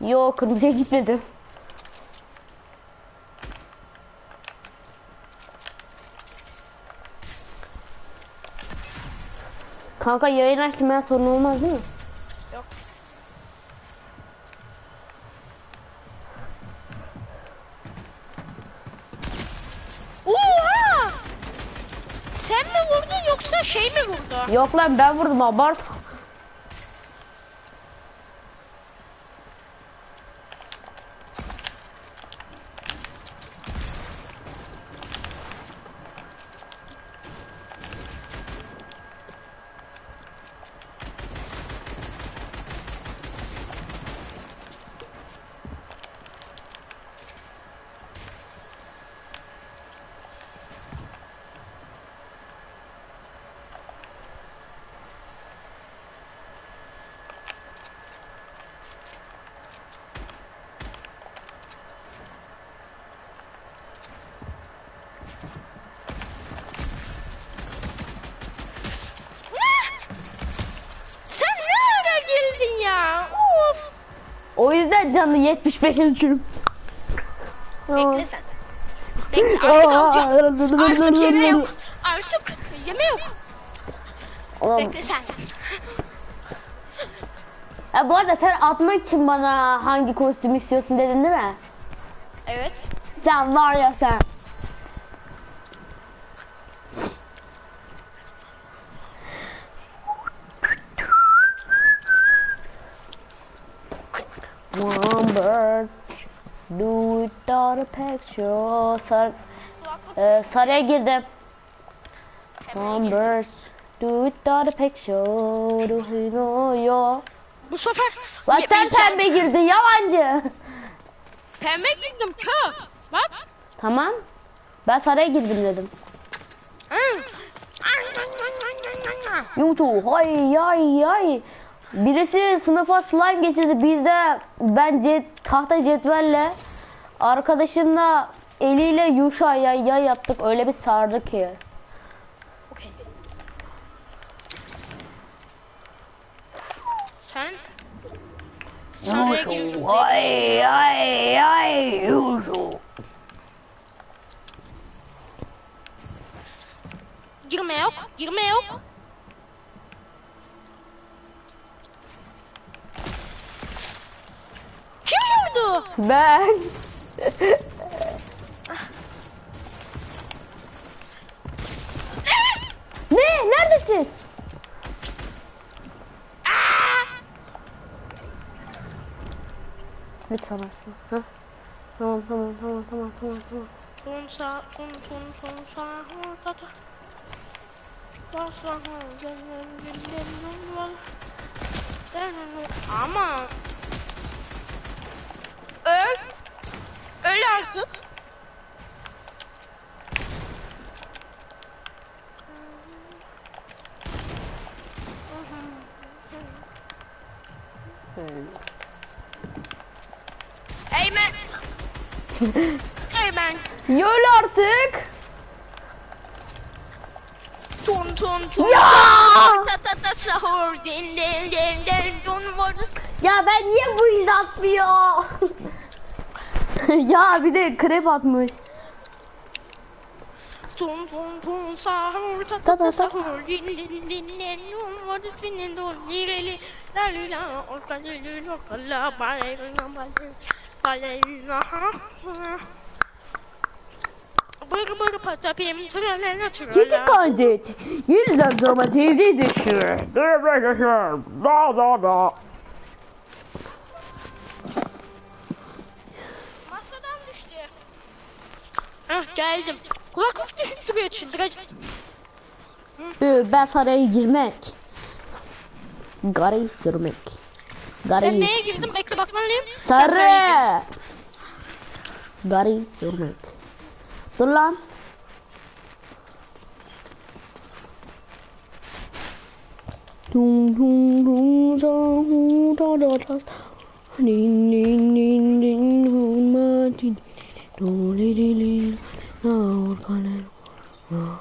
Yo kırmızıya gitmedim. Kanka yayın açtım ben sorun olmaz değil mi? Yok. Şey mi vurdu? Yok lan ben vurdum abart. Sen ne ara geldin ya? Of! O yüzden canı 75'e düşürüm. Bekle sen. Bekle artık alacağım. Artık yeme yok. Artık yeme yok. Oğlum, Bekle sen. Ha, bu arada sen atmak için bana hangi kostüm istiyorsun dedin değil mi? Evet. Sen var ya sen. do it the picture. Sar, e, sarıya girdim. Bird, do it the picture. Do you know yo? Bu sefer Ye- sen pembe girdin yalancı. Pembe girdim kö. Bak. Tamam. Ben saraya girdim dedim. Hı. Yumtu hay ay ay. Birisi sınıfa slime getirdi. Biz de ben cet, tahta cetvelle arkadaşımla eliyle yuşa ya, ya yaptık. Öyle bir sardı ki. Sen girdim. Ay ay ay yuşu. Girme yok. Girme yok. Kim vurdu? Ben. ne? Neredesin? Lütfen açma. Hah. Tamam tamam tamam tamam tamam tamam. Son sağ, son son son sağ ortada. Basma gönlüm güllerim var. Ama öl artık. Eymen. Eymen. Yöl artık. Tun tun tun. Ya! Ta ta ta sahur din din din din tun. Ya ben niye bu iz atmıyor? Ya bir de krep atmış. Tun tun tun sahur ta Ta ta ta ta ta. sahur din din din din tun var senin don yireli la la orta li lo kala bay na bay bay na ha. Bır bır patapim tralala Çünkü tralala. kancet. Yüzden zaman TV düşür. Da da da. Geldim. Kulaklık düşüp duruyor çıldıracak. Ee, Ben saraya girmek. Garayı sürmek. Sen Garayı. neye girdin? Bekle bakmalıyım. Sen saraya Sarı. girmişsin. Garayı sürmek. Dur lan. Dum dum dum da hu da da da. Din din din din hu ma din. Do li li li. Na or kale. Na.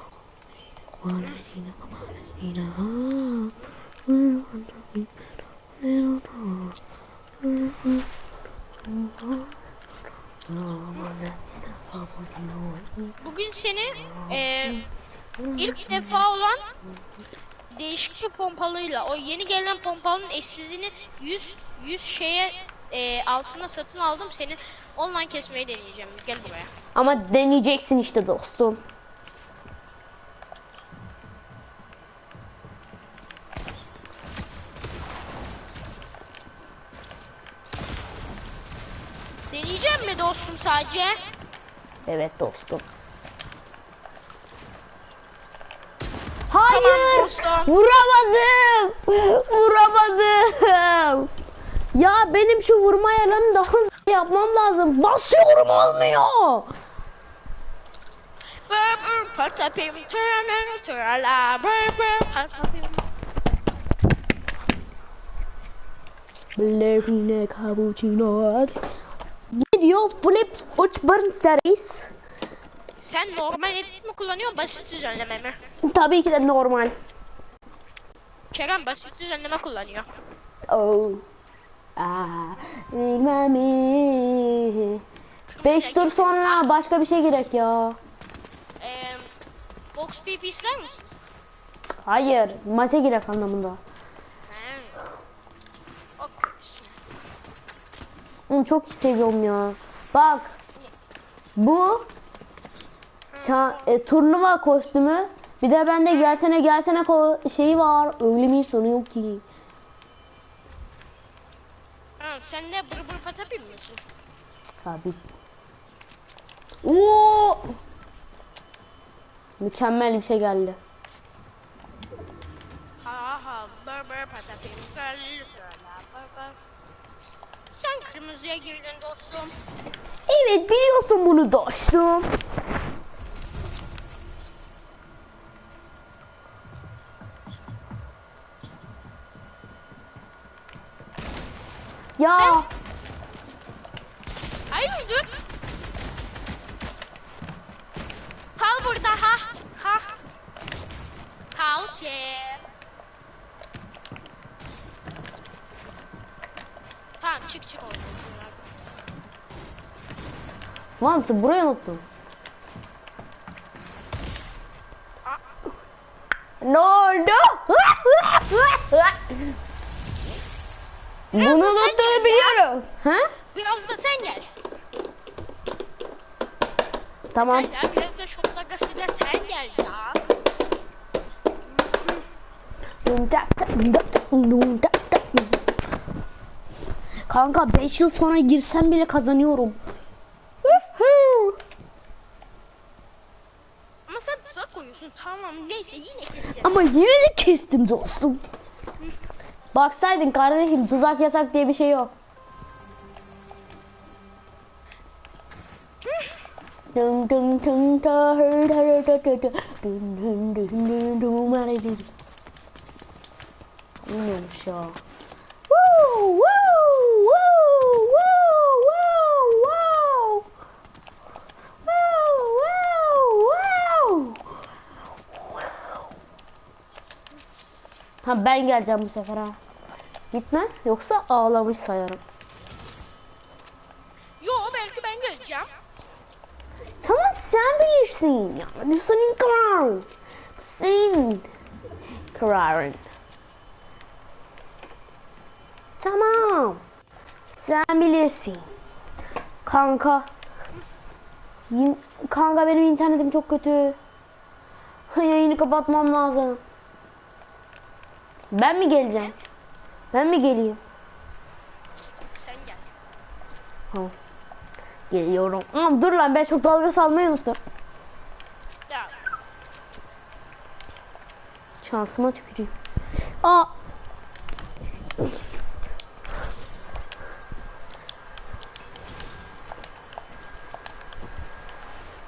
Kale. Bugün seni eee ilk defa olan değişik bir pompalıyla o yeni gelen pompalının eşsizini 100 100 şeye eee, altına satın aldım seni online kesmeyi deneyeceğim gel buraya Ama deneyeceksin işte dostum. deneyeceğim mi dostum sadece Evet dostum. Hayır! dostum. Vuramadım! Vuramadım! Ya benim şu vurma ayarlarını daha yapmam lazım. Basıyorum olmuyor. Ballerina cappuccino. Ne diyor? Flips uç burn series. Sen normal edit mi kullanıyorsun basit düzenleme mi? Tabii ki de normal. Kerem basit düzenleme kullanıyor. Oh. Aa, bilmem. Beş tur sonra başka bir şey gerek ya. Eee Box PP ister misin? Hayır, maça girek anlamında. Onu çok seviyorum ya. Bak. Bu e, turnuva kostümü. Bir de bende gelsene gelsene ko- şeyi var. Öyle bir sanıyor ki. Ha, sen de bır bır patapim misin? Tabii. Oo! Mükemmel bir şey geldi. Ha ha bır bır patapim bır bır. Sen kırmızıya girdin dostum. Evet biliyorsun bunu dostum. Çık çık oradan. var mısın? Burayı unuttum. Ne oldu? Bunu Biraz da sen unuttuğunu biliyorum. Ha? Biraz da sen gel. Tamam. Gel ya biraz da şok lagasıyla sen gel ya. Kanka 5 yıl sonra girsem bile kazanıyorum. Ama sen tuzak koyuyorsun. Tamam neyse yine keseceğim. Ama yine de kestim dostum. Baksaydın kardeşim tuzak yasak diye bir şey yok. Dum dum dum da hır da da da da da. Dum dum dum dum dum hadi di. Bilmiyormuş Ha ben geleceğim bu sefer ha. Gitme yoksa ağlamış sayarım. Yo belki ben geleceğim. Tamam sen bilirsin ya. Bu senin kararın. Bu senin kararın. Tamam. Sen bilirsin. Kanka. Kanka benim internetim çok kötü. Yayını kapatmam lazım. Ben mi geleceğim? Ben mi geleyim? Sen gel. Tamam. Geliyorum. Aman dur lan ben çok dalga salmayı unuttum. Ya Şansıma tüküreyim. Aa.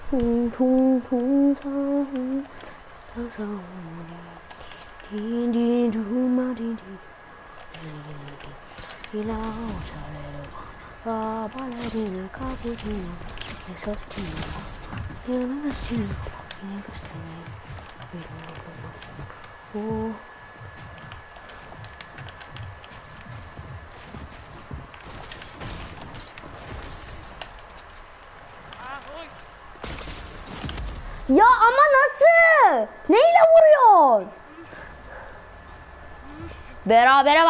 Tung tung tung sa hu sa Ya ama nasıl? Neyle vuruyorsun? Berabere bak